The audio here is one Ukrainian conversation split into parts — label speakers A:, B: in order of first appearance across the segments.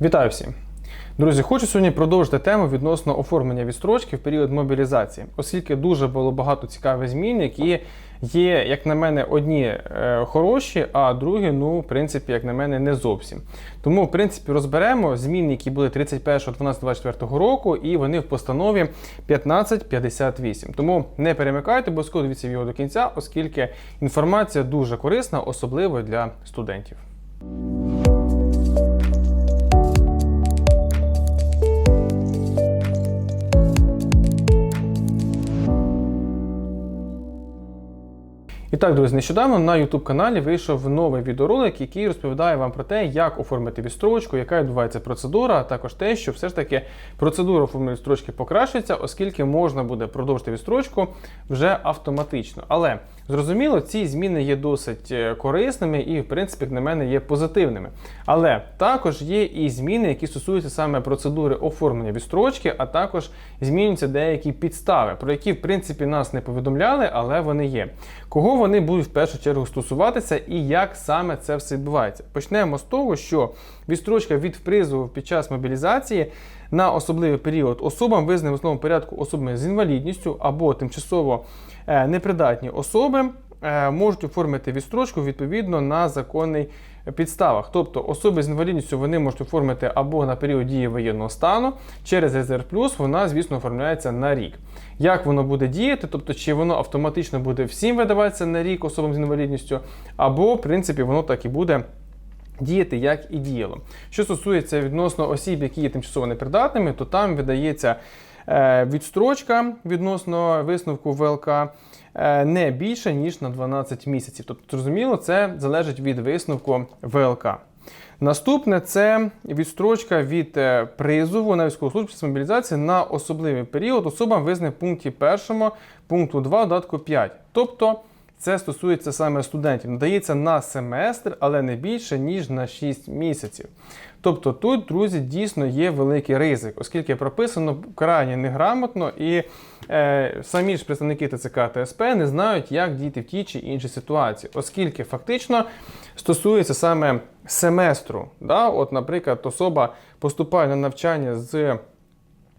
A: Вітаю всім! Друзі, хочу сьогодні продовжити тему відносно оформлення відстрочки в період мобілізації, оскільки дуже було багато цікавих змін, які є, як на мене, одні е, хороші, а другі, ну, в принципі, як на мене, не зовсім. Тому, в принципі, розберемо зміни, які були 31.12.24 року, і вони в постанові 1558. Тому не перемикайте, обов'язково дивіться його до кінця, оскільки інформація дуже корисна, особливо для студентів. І так, друзі, нещодавно на YouTube каналі вийшов новий відеоролик, який розповідає вам про те, як оформити відстрочку, яка відбувається процедура, а також те, що все ж таки процедура оформлення відстрочки покращується, оскільки можна буде продовжити відстрочку вже автоматично. Але зрозуміло, ці зміни є досить е, корисними і, в принципі, на мене, є позитивними. Але також є і зміни, які стосуються саме процедури оформлення відстрочки, а також змінюються деякі підстави, про які, в принципі, нас не повідомляли, але вони є. Кого вони будуть в першу чергу стосуватися і як саме це все відбувається? Почнемо з того, що відстрочка від призову під час мобілізації на особливий період особам визнаним в основному порядку особами з інвалідністю або тимчасово непридатні особи е, можуть оформити відстрочку відповідно на законний підставах. Тобто особи з інвалідністю вони можуть оформити або на період дії воєнного стану, через резерв плюс вона, звісно, оформляється на рік. Як воно буде діяти, тобто чи воно автоматично буде всім видаватися на рік особам з інвалідністю, або, в принципі, воно так і буде. Діяти як і діяло. Що стосується відносно осіб, які є тимчасово непридатними, то там видається е, відстрочка відносно висновку ВЛК е, не більше, ніж на 12 місяців. Тобто, зрозуміло, це залежить від висновку ВЛК. Наступне це відстрочка від е, призову на військову службу чи мобілізації на особливий період особам визнаних в пункті 1, пункту 2, додатку 5. Тобто це стосується саме студентів. Надається на семестр, але не більше, ніж на 6 місяців. Тобто тут, друзі, дійсно є великий ризик, оскільки прописано крайне неграмотно, і е, самі ж представники ТЦК та СП не знають, як діяти в тій чи іншій ситуації, оскільки фактично стосується саме семестру. Да? От, Наприклад, особа поступає на навчання з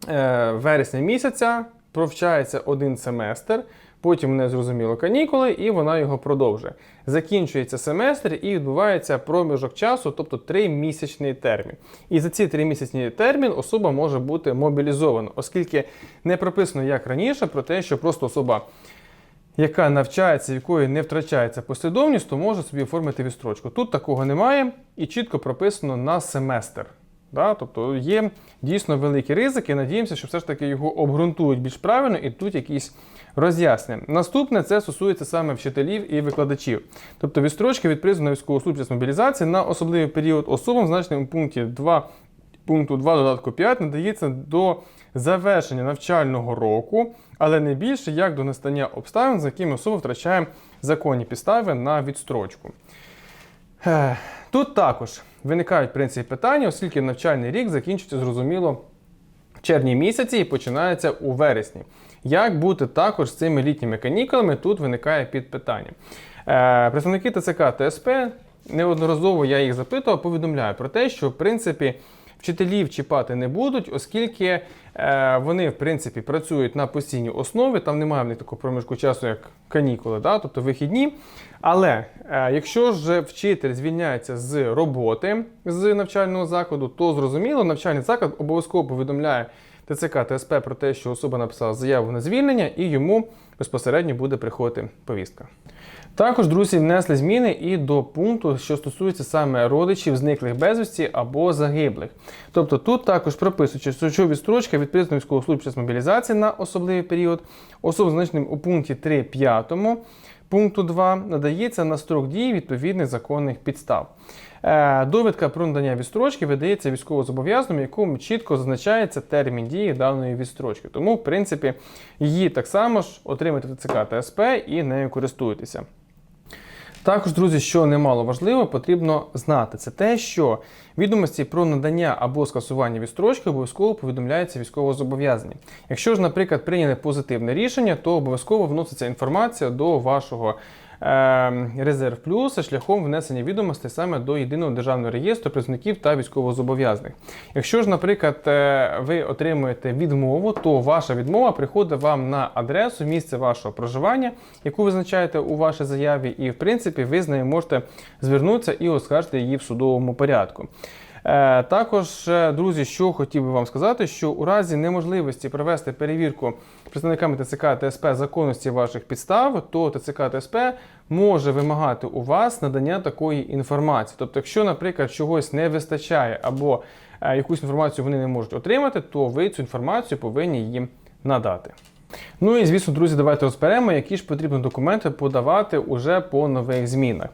A: е, вересня місяця, провчається один семестр. Потім не зрозуміло канікули, і вона його продовжує. Закінчується семестр і відбувається проміжок часу, тобто тримісячний термін. І за ці тримісячний термін особа може бути мобілізована, оскільки не прописано як раніше про те, що просто особа. Яка навчається, якої не втрачається послідовність, то може собі оформити відстрочку. Тут такого немає і чітко прописано на семестр. Да? Тобто є дійсно великі ризики. Надіємося, що все ж таки його обґрунтують більш правильно і тут якісь роз'яснення. Наступне це стосується саме вчителів і викладачів. Тобто відстрочки від призову на військову службу з мобілізації на особливий період особам, значеним пункті 2 пункту 2 додатку 5 надається до завершення навчального року, але не більше як до настання обставин, за якими особа втрачає законні підстави на відстрочку. Тут також виникають в принципі питання, оскільки навчальний рік закінчується зрозуміло в червні місяці і починається у вересні. Як бути також з цими літніми канікулами, тут виникає під питання. Е, представники ТЦК ТСП неодноразово я їх запитував, повідомляю про те, що в принципі вчителів чіпати не будуть, оскільки е, вони в принципі працюють на постійній основі, там немає в них такого проміжку часу, як канікули, да? тобто вихідні. Але е, якщо ж вчитель звільняється з роботи з навчального закладу, то зрозуміло, навчальний заклад обов'язково повідомляє. ТЦК та СП про те, що особа написала заяву на звільнення, і йому безпосередньо буде приходити повістка. Також, друзі, внесли зміни і до пункту, що стосується саме родичів, зниклих безвісті або загиблих. Тобто тут також прописується, що відстрочка від військової служби з мобілізації на особливий період, особам значеним у пункті 3.5 пункту 2 надається на строк дії відповідних законних підстав. Е, довідка про надання відстрочки видається військовозобов'язаному, якому чітко зазначається термін дії даної відстрочки. Тому, в принципі, її так само ж отримати в та СП і нею користуєтеся. Також, друзі, що немало важливо, потрібно знати, це те, що відомості про надання або скасування відстрочки обов'язково повідомляються військовозобов'язані. Якщо ж, наприклад, прийняли позитивне рішення, то обов'язково вноситься інформація до вашого резерв плюс шляхом внесення відомостей саме до єдиного державного реєстру призовників та військовозобов'язаних. Якщо ж, наприклад, е, ви отримуєте відмову, то ваша відмова приходить вам на адресу місце вашого проживання, яку ви визначаєте у вашій заяві, і в принципі ви з нею можете звернутися і оскаржити її в судовому порядку. Е, Також, е, друзі, що хотів би вам сказати, що у разі неможливості провести перевірку представниками ТЦК та СП законності ваших підстав, то ТЦК та СП може вимагати у вас надання такої інформації. Тобто, якщо, наприклад, чогось не вистачає або е, якусь інформацію вони не можуть отримати, то ви цю інформацію повинні їм надати. Ну і звісно, друзі, давайте розберемо, які ж потрібні документи подавати уже по нових змінах.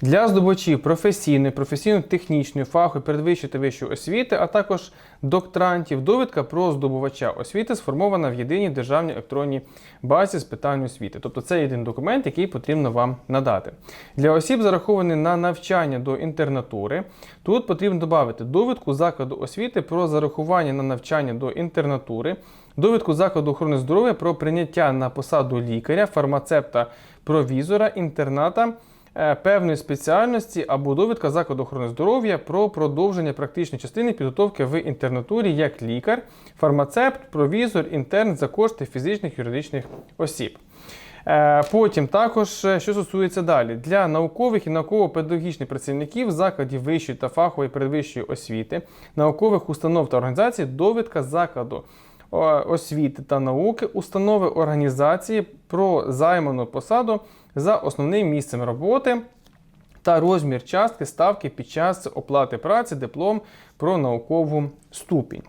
A: Для здобувачів професійної, професійно-технічної, фахової, передвищої та вищої освіти, а також докторантів, довідка про здобувача освіти сформована в єдиній державній електронній базі з питань освіти. Тобто це єдиний документ, який потрібно вам надати. Для осіб, зарахованих на навчання до інтернатури, тут потрібно додати довідку закладу освіти про зарахування на навчання до інтернатури, довідку закладу охорони здоров'я про прийняття на посаду лікаря, фармацепта, провізора, інтерната е, певної спеціальності або довідка закладу охорони здоров'я про продовження практичної частини підготовки в інтернатурі як лікар, фармацепт, провізор, інтерн за кошти фізичних юридичних осіб. Е, Потім також, е, що стосується далі, для наукових і науково-педагогічних працівників закладів вищої та фахової передвищої освіти, наукових установ та організацій, довідка закладу освіти та науки, установи організації про займану посаду за основним місцем роботи та розмір частки ставки під час оплати праці, диплом про наукову ступінь.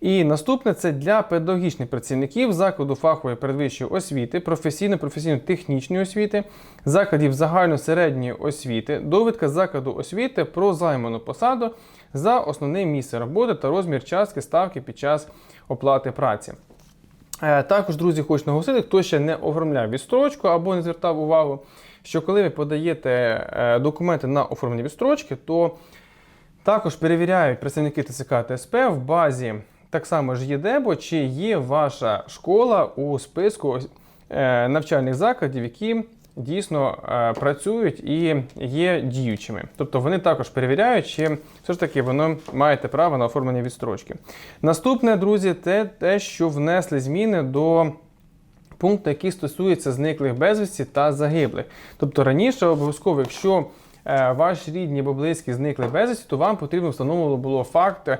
A: І наступне це для педагогічних працівників закладу фахової передвищої освіти, професійно-професійно-технічної освіти, закладів загально-середньої освіти, довідка закладу освіти про займану посаду за основне місце роботи та розмір частки ставки під час оплати праці. Е, Також, друзі, хочу наголосити, хто ще не оформляв відстрочку або не звертав увагу, що коли ви подаєте е, документи на оформлення відстрочки, то також перевіряють представники ТЦК та СП в базі так само ж ЄДЕБО, чи є ваша школа у списку е, навчальних закладів, які дійсно е, працюють і є діючими. Тобто вони також перевіряють, чи все ж таки воно маєте право на оформлення відстрочки. Наступне, друзі, це те, що внесли зміни до пункту, який стосується зниклих безвісті та загиблих. Тобто раніше обов'язково, якщо е, ваші рідні або близькі зникли безвісті, то вам потрібно встановлено було факт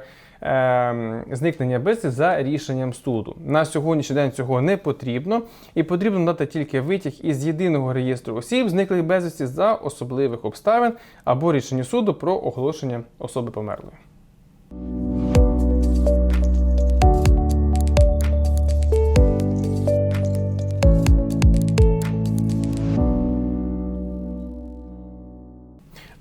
A: зникнення безвісті за рішенням суду. На сьогоднішній день цього не потрібно, і потрібно дати тільки витяг із єдиного реєстру осіб, зниклих безвісті за особливих обставин або рішення суду про оголошення особи померлої.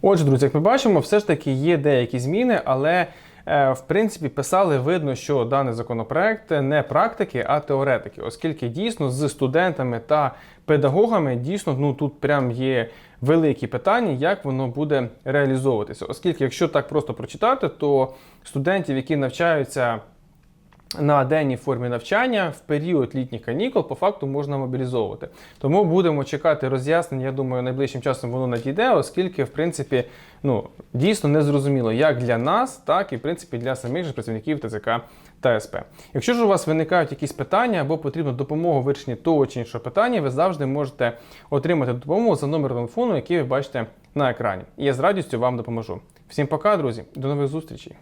A: Отже, друзі, як ми бачимо, все ж таки є деякі зміни, але в принципі писали видно, що даний законопроект не практики, а теоретики, оскільки дійсно з студентами та педагогами дійсно ну тут прям є великі питання, як воно буде реалізовуватися. Оскільки, якщо так просто прочитати, то студентів, які навчаються на денній формі навчання в період літніх канікул по факту можна мобілізовувати. Тому будемо чекати роз'яснення. Я думаю, найближчим часом воно надійде, оскільки, в принципі, ну дійсно не зрозуміло як для нас, так і в принципі для самих же працівників ТЦК та СП. Якщо ж у вас виникають якісь питання або потрібна допомога у вирішенні того чи іншого питання, ви завжди можете отримати допомогу за номером телефону, який ви бачите на екрані. І я з радістю вам допоможу. Всім пока, друзі, до нових зустрічей!